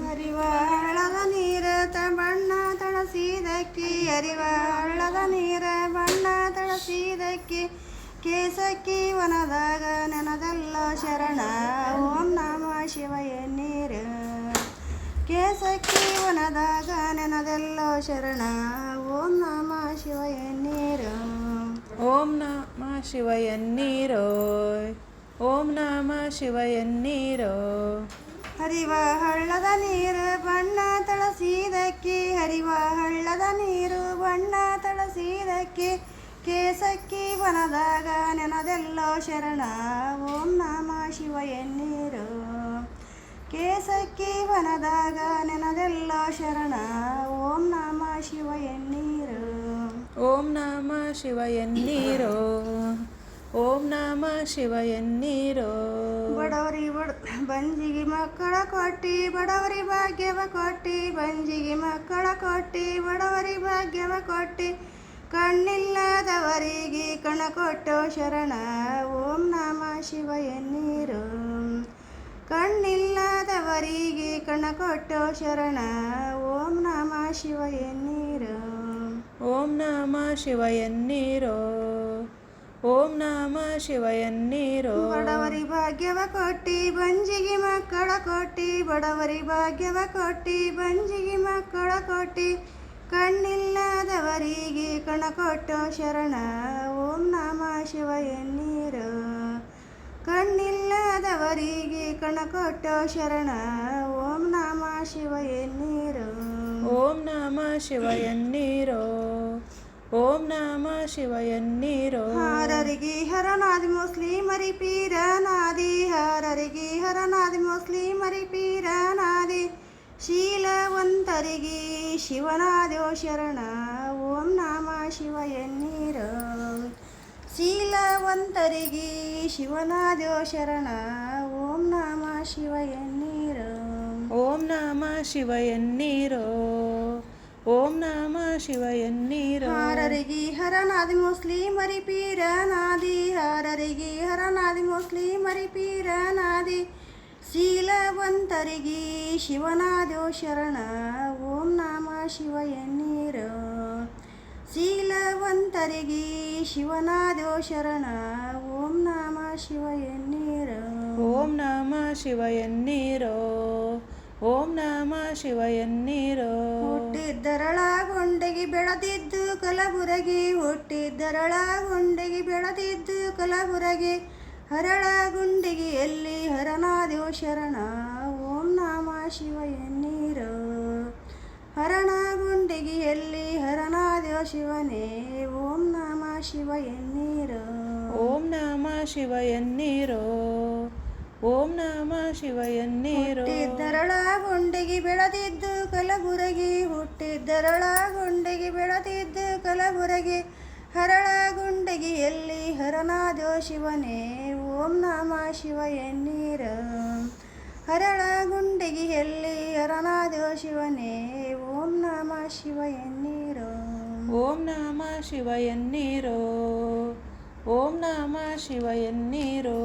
ಹರಿವ ಹಳ್ಳದ ನೀರ ತ ಬಣ್ಣ ತಳಸಿದಕ್ಕಿ ಹರಿವ ಹಳ್ಳದ ನೀರ ಬಣ್ಣ ತಳಸಿದಕ್ಕಿ, ಕೇಸಕ್ಕಿ ವನದಾಗ ನೆನದಲ್ಲೋ ಶರಣ. ಓಂ ನಮ ಶಿವ ಎನ್ನೀರು ಕೇಸಕ್ಕಿ ವನದಾಗ ನೆನದಲ್ಲೋ ಶರಣ. ಓಂ ನಮ ಶಿವ ಎನ್ನೀರು ಓಂ ನಮ ಶಿವ ಎನ್ನೀರೋ ಓಂ ನಮ ಶಿವ ಎನ್ನೀರೋ ಹರಿವ ಹಳ್ಳದ ನೀರು, ಬಣ್ಣ ತಳಸಿದಕ್ಕೆ ಹರಿವ ಹಳ್ಳದ ನೀರು, ಬಣ್ಣ ತಳಸಿದಕ್ಕೆ ಕೇಸಕ್ಕಿ ಬನದಾಗ ನೆನದೆಲ್ಲೋ ಶರಣ. ಓಂ ನಮ ಶಿವ ಎನ್ನೀರು. ಕೇಸಕ್ಕಿ ಬನದಾಗ ನೆನದೆಲ್ಲೋ ಶರಣ. ಓಂ ನಮ ಶಿವ ಎನ್ನೀರು. ಓಂ ನಮ ಶಿವ ಎನ್ನೀರೋ. ಓಂ ನಮ ಶಿವಯನ್ನೀರೋ. ಬಡವರಿ ಬಡ ಬಂಜಿಗೆ ಮಕ್ಕಳ ಕೊಟ್ಟಿ ಬಡವರಿ ಭಾಗ್ಯವ ಕೊಟ್ಟಿ ಬಂಜಿಗೆ ಮಕ್ಕಳ ಕೊಟ್ಟಿ ಬಡವರಿ ಭಾಗ್ಯವ ಕೊಟ್ಟಿ ಕಣ್ಣಿಲ್ಲದವರಿಗೆ ಕಣ ಕೊಟ್ಟೋ ಶರಣ. ಓಂ ನಮ ಶಿವ ಎನ್ನೀರು ಕಣ್ಣಿಲ್ಲದವರಿಗೆ ಕಣ ಕೊಟ್ಟೋ ಶರಣ. ಓಂ ನಮ ಶಿವ ಎನ್ನೀರು ಓಂ ನಮ ಶಿವ ಎನ್ನೀರೋ ಓಂ ನಮ ಶಿವಯನ್ನೀರು. ಬಡವರಿ ಭಾಗ್ಯವ ಕೊಟ್ಟಿ ಬಂಜಿಗೆ ಮಕ್ಕಳ ಕೊಟ್ಟಿ ಬಡವರಿ ಭಾಗ್ಯವ ಕೊಟ್ಟಿ ಬಂಜಿಗೆ ಮಕ್ಕಳ ಕೊಟ್ಟಿ ಕಣ್ಣಿಲ್ಲದವರಿಗೆ ಕಣ ಕೊಟ್ಟೋ ಶರಣ. ಓಂ ನಮ ಶಿವಯನ್ನೀರು. ಕಣ್ಣಿಲ್ಲದವರಿಗೆ ಕಣ ಕೊಟ್ಟೋ ಶರಣ. ಓಂ ನಮ ಶಿವಯನ್ನೀರು. ಓಂ ನಮ ಶಿವ ಎನ್ನೀರೋ ಓಂ ನಮ ಶಿವ ಹರರಿಗೆ ಹಾರರಿಗೆ ಹರನಾದಿ ಮುಸ್ಲಿಮರಿ ಪೀರನಾದಿ. ಹರರಿಗೆ ಹರನಾದಿ ಮುಸ್ಲಿಮರಿ ಪೀರನಾದಿ. ಶೀಲವಂತರಿಗೆ ಶಿವನಾದೋ ಶರಣ. ಓಂ ನಮ ಶಿವ ಎನ್ನೀರು ಶೀಲವಂತರಿಗೆ ಶಿವನಾದೋ ಶರಣ. ಓಂ ನಮ ಶಿವ ಎನ್ನೀರು ಓಂ ನಮ ಶಿವ ಎನ್ನೀರೋ ಓಂ ನಮ ಶಿವಯನ್ನೀರ ಹಾರರಿಗೆ ಹರನಾದಿ ಪೀರೆ ನಾದಿ ಹಾರರಿಗೆ ಹರನಾದಿ ಮುಸ್ಲಿಮರಿ ಪೀರನಾದಿ ಶೀಲವಂತರಿಗೆ ಶಿವನಾದೋ ಶರಣ. ಓಂ ನಮ ಶಿವಯನ್ನೀರ ಶೀಲವಂತರಿಗೆ ಶಿವನಾದೋ ಶರಣ. ಓಂ ನಮ ಶಿವಯನ್ನೀರ ಓಂ ನಮ ಶಿವ ಎನ್ನೀರೋ ಓಂ ನಮ ಶಿವಯನ್ನೀರೋ. ಹುಟ್ಟಿದ್ದರಳ ಗೊಂಡೆಗೆ ಬೆಳೆದಿದ್ದು ಕಲಬುರಗಿ ಹುಟ್ಟಿದ್ದರಳ ಗೊಂಡೆಗೆ ಬೆಳೆದಿದ್ದು ಕಲಬುರಗಿ ಹರಳ ಗುಂಡಿಗೆಯಲ್ಲಿ ಹರನಾದೇವ ಶರಣ. ಓಂ ನಮ ಶಿವಯನ್ನೀರೋ. ಹರಣ ಗುಂಡಿಗೆಯಲ್ಲಿ ಹರನಾದೇವ ಶಿವನೇ. ಓಂ ನಮ ಶಿವಯನ್ನೀರೋ. ಓಂ ನಮ ಶಿವಯನ್ನೀರೋ. ಓಂ ನಮ ಶಿವಯನ್ನೀರೋ. ದರಳ ಗುಂಡಿಗೆ ಬೆಳೆದಿದ್ದು ಕಲಬುರಗಿ ಹುಟ್ಟಿದ್ದರಳ ಗುಂಡಿಗೆ ಬೆಳೆದಿದ್ದು ಕಲಬುರಗಿ. ಹರಳ ಗುಂಡಿಗೆಯಲ್ಲಿ ಹರನಾದೋ ಶಿವನೇ, ಓಂ ನಮ ಶಿವ ಎನ್ನೀರ. ಹರಳ ಗುಂಡಿಗೆಯಲ್ಲಿ ಹರನಾದೋ ಶಿವನೇ, ಓಂ ನಮ ಶಿವ ಎನ್ನೀರ. ಓಂ ನಮ ಶಿವ ಎನ್ನೀರೋ. ಓಂ ನಮ ಶಿವ ಎನ್ನೀರೋ.